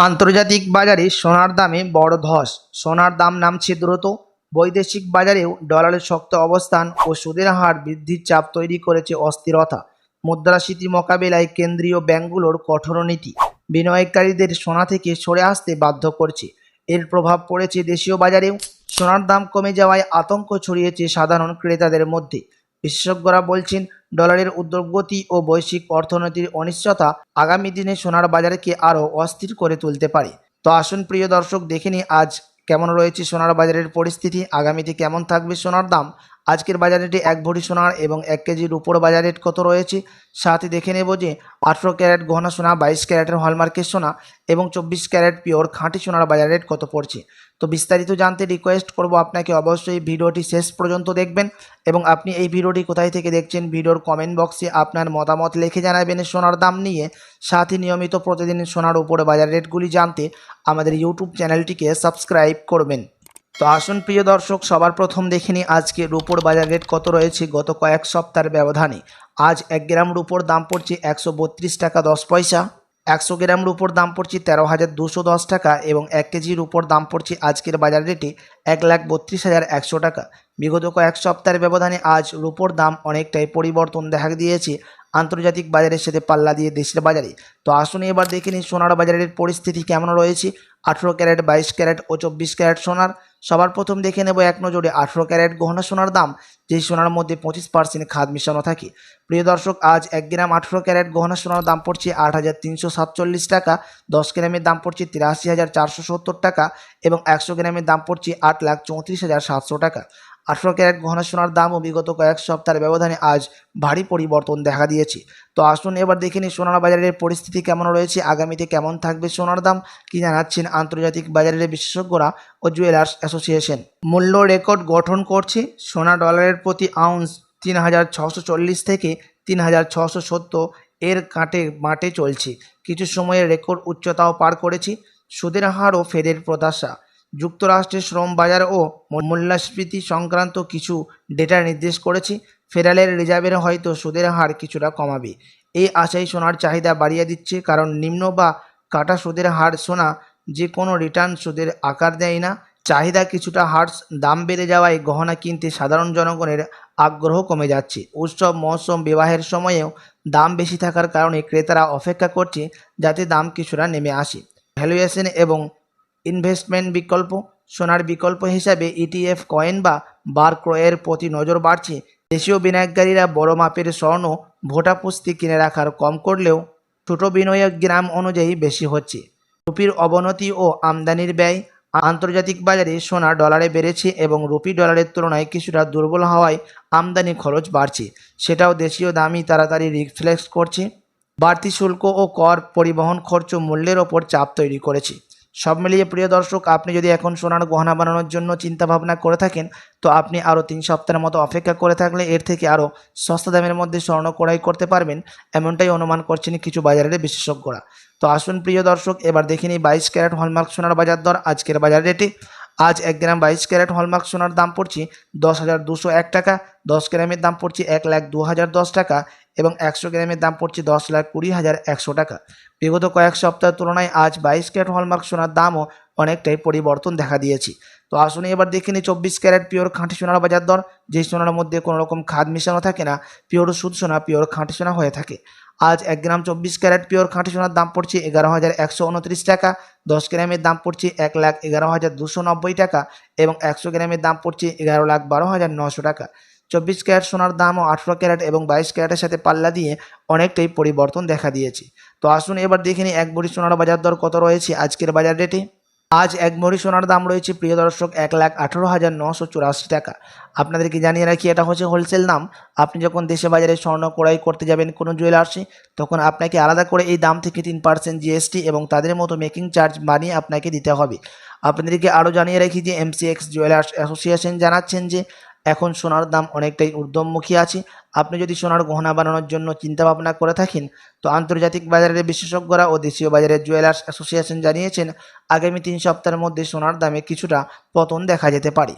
আন্তর্জাতিক বাজারে সোনার দামে বড় ধস। সোনার দাম নামছে দ্রুত। বৈদেশিক বাজারেও ডলারের শক্ত অবস্থান ও সুদের হার বৃদ্ধির চাপ তৈরি করেছে অস্থিরতা। মুদ্রাস্ফীতি মোকাবেলায় কেন্দ্রীয় ব্যাংকগুলোর কঠোর নীতি বিনিয়োগকারীদের সোনা থেকে সরে আসতে বাধ্য করছে। এর প্রভাব পড়েছে দেশীয় বাজারেও। সোনার দাম কমে যাওয়ায় আতঙ্ক ছড়িয়েছে সাধারণ ক্রেতাদের মধ্যে। বিশেষজ্ঞরা বলছেন, ডলারের উদ্যোগগতি ও বৈশ্বিক অর্থনীতির অনিশ্চয়তা আগামী দিনে সোনার বাজারকে আরও অস্থির করে তুলতে পারে। তো আসুন প্রিয় দর্শক, দেখে নিই আজ কেমন রয়েছে সোনার বাজারের পরিস্থিতি, আগামীতে কেমন থাকবে সোনার দাম আজকের বাজার রেটে এক ভরি সোনার এবং এক কেজির উপর বাজার রেট কত রয়েছে, সাথে দেখে নেব যে আঠেরো ক্যারেট গহনা সোনা, বাইশ ক্যারেটের হলমার্কের সোনা এবং চব্বিশ ক্যারেট পিওর খাঁটি সোনার বাজার রেট কত পড়ছে। তো বিস্তারিত জানতে রিকোয়েস্ট করব আপনাকে অবশ্যই ভিডিওটি শেষ পর্যন্ত দেখবেন এবং আপনি এই ভিডিওটি কোথায় থেকে দেখছেন ভিডিওর কমেন্ট বক্সে আপনার মতামত লিখে জানাবেন সোনার দাম নিয়ে, সাথে নিয়মিত প্রতিদিন সোনার উপরে বাজার রেটগুলি জানতে আমাদের ইউটিউব চ্যানেলটিকে সাবস্ক্রাইব করবেন। তো আসুন প্রিয় দর্শক, সবার প্রথম দেখে নিই আজকে রুপোর বাজার রেট কত রয়েছে গত কয়েক সপ্তাহের ব্যবধানে। আজ এক গ্রাম রুপোর দাম পড়ছে একশো বত্রিশ টাকা দশ পয়সা, একশো গ্রাম রুপোর দাম পড়ছে তেরো হাজার দুশো দশ টাকা এবং এক কেজি রুপোর দাম পড়ছে আজকের বাজার রেটে এক লাখ বত্রিশ হাজার একশো টাকা। বিগত কয়েক সপ্তাহের ব্যবধানে আজ রুপোর দাম অনেকটাই পরিবর্তন দেখা দিয়েছে। আন্তর্জাতিক বাজারের সাথে পাল্লা দিয়ে দেশের বাজারে। তো আসুন এবার দেখে নিন সোনার বাজারের পরিস্থিতি কেমন রয়েছে। আঠেরো ক্যারেট, বাইশ ক্যারেট ও চব্বিশ ক্যারেট সোনার। সবার প্রথম দেখে নেব এক নজরে আঠেরো ক্যারেট গহনা সোনার দাম, যেই সোনার মধ্যে পঁচিশ পার্সেন্ট খাদ মিশানো থাকে। প্রিয় দর্শক, আজ এক গ্রাম আঠেরো ক্যারেট গহনা সোনার দাম পড়ছে আট হাজার তিনশো সাতচল্লিশ টাকা, দশ গ্রামের দাম পড়ছে তিরাশি হাজার চারশো সত্তর টাকা এবং একশো গ্রামের দাম পড়ছে আট লাখ চৌত্রিশ হাজার সাতশো টাকা। আঠেরো ক্যারেট গহনা সোনার দামও বিগত কয়েক সপ্তাহের ব্যবধানে আজ ভারী পরিবর্তন দেখা দিয়েছে। তো আসুন এবার দেখে নিই সোনার বাজারের পরিস্থিতি কেমন রয়েছে, আগামীতে কেমন থাকবে সোনার দাম, কি জানাচ্ছেন আন্তর্জাতিক বাজারের বিশেষজ্ঞরা ও জুয়েলার্স অ্যাসোসিয়েশন। মূল্য রেকর্ড গঠন করছে সোনা ডলারের প্রতি আউন্স তিন হাজার ছশো চল্লিশ থেকে তিন হাজার ছশো সত্তর এর কাটে মাঠে চলছে। কিছু সময়ের রেকর্ড উচ্চতাও পার করেছে। সুদের হারও ফেরের প্রত্যাশা। যুক্তরাষ্ট্রের শ্রম বাজার ও মূল্যস্ফীতি সংক্রান্ত কিছু ডেটা নির্দেশ করেছে। ফেডারেল রিজার্ভের হয়তো সুদের হার কিছুটা কমাবে। এই আশাই সোনার চাহিদা বাড়িয়ে দিচ্ছে, কারণ নিম্ন বা কাটা সুদের হার সোনা যে কোনো রিটার্ন সুদের আকার দেয় না। চাহিদা কিছুটা হার্স দাম বেড়ে যাওয়ায় গহনা কিনতে সাধারণ জনগণের আগ্রহ কমে যাচ্ছে। উৎসব, মৌসুম, বিবাহের সময়েও দাম বেশি থাকার কারণে ক্রেতারা অপেক্ষা করছে যাতে দাম কিছুটা নেমে আসে। ভ্যালুয়েশন এবং ইনভেস্টমেন্ট বিকল্প, সোনার বিকল্প হিসাবে ইটিএফ কয়েন বা বার ক্রয়ের প্রতি নজর বাড়ছে। দেশীয় বিনিয়োগকারীরা বড় মাপের স্বর্ণ, ভোটা পুস্তি কিনে রাখার কম করলেও ছোট বিনিয়োগ গ্রাম অনুযায়ী বেশি হচ্ছে। রুপির অবনতি ও আমদানির ব্যয়, আন্তর্জাতিক বাজারে সোনা ডলারে বেড়েছে এবং রুপি ডলারের তুলনায় কিছুটা দুর্বল হওয়ায় আমদানি খরচ বাড়ছে। সেটাও দেশীয় দামই তাড়াতাড়ি রিফ্লেক্স করছে। বাড়তি শুল্ক ও কর পরিবহন খরচ মূল্যের ওপর চাপ তৈরি করেছে। সব মিলিয়ে প্রিয় দর্শক, আপনি যদি এখন সোনার গহনা বানানোর জন্য চিন্তাভাবনা করে থাকেন, তো আপনি আরও তিন সপ্তাহের মতো অপেক্ষা করে থাকলে এর থেকে আরও সস্তা দামের মধ্যে স্বর্ণ ক্রয় করতে পারবেন, এমনটাই অনুমান করছেন কিছু বাজারের বিশেষজ্ঞরা। তো আসুন প্রিয় দর্শক, এবার দেখে নিই বাইশ ক্যারেট হলমার্ক সোনার বাজার দর, আজকের বাজার রেটে। আজ এক গ্রাম বাইশ ক্যারেট হলমার্ক সোনার দাম পড়ছে দশ হাজার দুশো এক টাকা, দশ গ্রামের দাম পড়ছে এক লাখ দু হাজার দশ টাকা এবং একশো গ্রামের দাম পড়ছে দশ লাখ কুড়ি হাজার একশো টাকা। বিগত কয়েক সপ্তাহের তুলনায় আজ বাইশ ক্যারেট হলমার্ক সোনার দামও অনেকটাই পরিবর্তন দেখা দিয়েছে। তো আসুন এবার দেখে নিই চব্বিশ ক্যারেট পিওর খাঁটি সোনার বাজার দর। যেই সোনার মধ্যে কোনো রকম খাদ মেশানো থাকে না, পিওর সুদ সোনা, পিওর খাঁটি সোনা হয়ে থাকে। আজ এক গ্রাম চব্বিশ ক্যারেট পিওর খাঁটি সোনার দাম পড়ছে এগারো হাজার একশো উনত্রিশ টাকা। দশ গ্রামের দাম পড়ছে এক লাখ এগারো হাজার দুশো নব্বই টাকা এবং একশো গ্রামের দাম পড়ছে এগারো লাখ বারো হাজার নশো টাকা। চব্বিশ ক্যারেট সোনার দামও আঠেরো ক্যারেট এবং বাইশ ক্যারেটের সাথে পাল্লা দিয়ে অনেকটাই পরিবর্তন দেখা দিয়েছে। তো আসুন এবার দেখে নিই এক বড়ি সোনার বাজার দর কত রয়েছে আজকের বাজার রেটে। আজ এক ভরি সোনার দাম রয়েছে, প্রিয় দর্শক, এক লাখ আঠেরো হাজার নশো চুরাশি টাকা। আপনাদেরকে জানিয়ে রাখি, এটা হচ্ছে হোলসেল দাম। আপনি যখন দেশে বাজারে স্বর্ণ ক্রয় করতে যাবেন কোনো জুয়েলার্সে তখন আপনাকে আলাদা করে এই দাম থেকে তিন পার্সেন্ট জিএসটি এবং তাদের মতো মেকিং চার্জ বানিয়ে আপনাকে দিতে হবে। আপনাদেরকে আরও জানিয়ে রাখি যে এমসিএক্স জুয়েলার্স অ্যাসোসিয়েশন জানাচ্ছেন যে, এখন সোনার দাম অনেকটাই ঊর্ধ্বমুখী আছে। আপনি যদি সোনার গহনা বানানোর জন্য চিন্তা ভাবনা করে থাকেন, তো আন্তর্জাতিক বাজারের বিশেষজ্ঞরা ও দেশীয় বাজারের জুয়েলার্স অ্যাসোসিয়েশন জানিয়েছেন, আগামী তিন সপ্তাহের মধ্যে সোনার দামে কিছুটা পতন দেখা যেতে পারে।